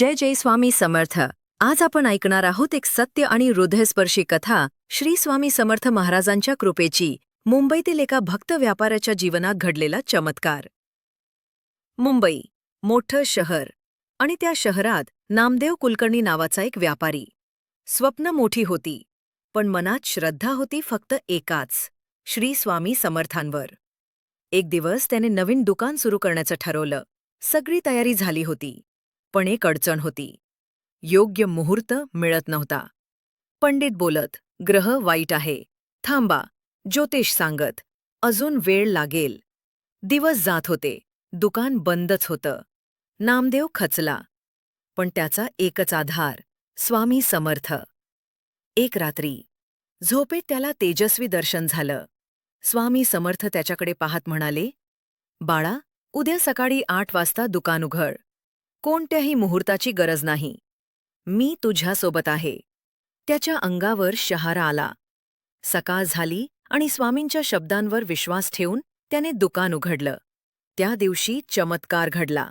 जय जय स्वामी समर्थ. आज आपण ऐकणार आहोत एक सत्य आणि हृदयस्पर्शी कथा श्री स्वामी समर्थ महाराजांच्या कृपेची मुंबईतील एका भक्त व्यापाऱ्याच्या जीवनात घडलेला चमत्कार. मुंबई मोठं शहर आणि त्या शहरात नामदेव कुलकर्णी नावाचा एक व्यापारी. स्वप्न मोठी होती पण मनात श्रद्धा होती फक्त एकाच श्री स्वामी समर्थांवर. एक दिवस त्याने नवीन दुकान सुरू करण्याचं ठरवलं. सगळी तयारी झाली होती. पण एक अडचण होती. योग्य मुहूर्त मिळत नव्हता. पंडित बोलत ग्रह वाईट आहे. थांबा ज्योतिष सांगत. अजून वेळ लागेल. दिवस जात होते. दुकान बंदच होतं. नामदेव खचला. पण त्याचा एकच आधार स्वामी समर्थ. एक रात्री झोपेत त्याला तेजस्वी दर्शन झालं. स्वामी समर्थ त्याच्याकडे पाहत म्हणाले बाळा उद्या सकाळी आठ वाजता दुकान उघड. कोणत्याही मुहूर्ताची गरज नाही. मी तुझ्यासोबत आहे. त्याच्या अंगावर शहारा आला. सकाळ झाली आणि स्वामींच्या शब्दांवर विश्वास ठेवून त्याने दुकान उघडलं. त्या दिवशी चमत्कार घडला.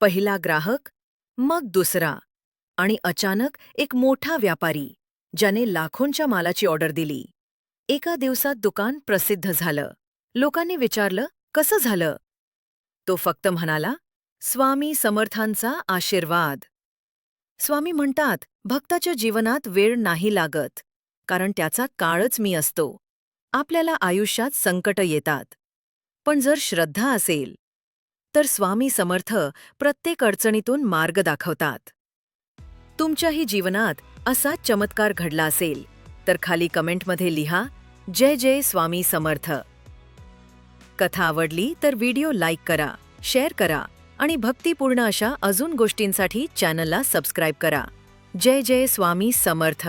पहिला ग्राहक मग दुसरा आणि अचानक एक मोठा व्यापारी ज्याने लाखोंच्या मालाची ऑर्डर दिली. एका दिवसात दुकान प्रसिद्ध झालं. लोकांनी विचारलं कसं झालं? तो फक्त म्हणाला स्वामी समर्थांचा आशीर्वाद. स्वामी म्हणतात भक्ताच्या जीवनात वेळ नाही लागत कारण त्याचा काळच मी असतो. आपल्याला आयुष्यात संकट येतात. पण जर श्रद्धा असेल तर स्वामी समर्थ प्रत्येक अडचणीतून मार्ग दाखवतात. तुमच्याही जीवनात असा चमत्कार घडला असेल तर खाली कमेंटमध्ये लिहा जय जय स्वामी समर्थ. कथा आवडली तर व्हिडिओ लाईक करा शेअर करा. आणि भक्तिपूर्ण अशा अजून गोष्टींसाठी चॅनलला सबस्क्राईब करा. जय जय स्वामी समर्थ.